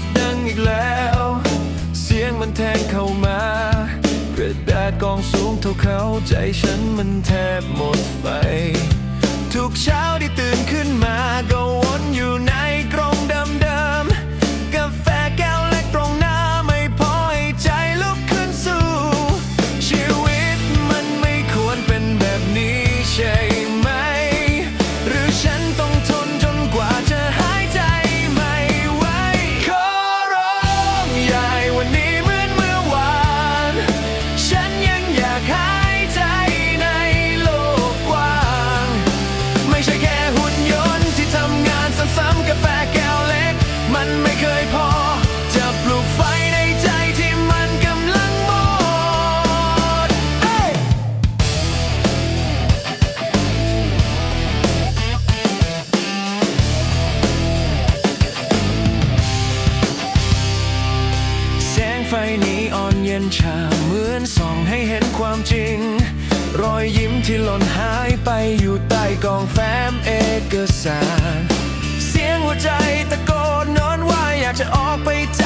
บดังอีกแล้ว เสียงมันแทงเข้ามากระดาษกองสูงเท่าเขาใจฉันมันแทบหมดไปทุกเช้าที่ตื่นขึ้นมาก็ อ่อนเย็นชาเหมือนส่องให้เห็นความจริง รอยยิ้มที่หล่นหายไปอยู่ใต้กองแฟ้มเอกสาร เสียงหัวใจตะโกนนอนว่าอยากจะออกไปจาก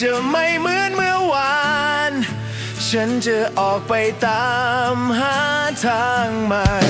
จะไม่เหมือนเมื่อวาน ฉันจะออกไปตามหาทางใหม่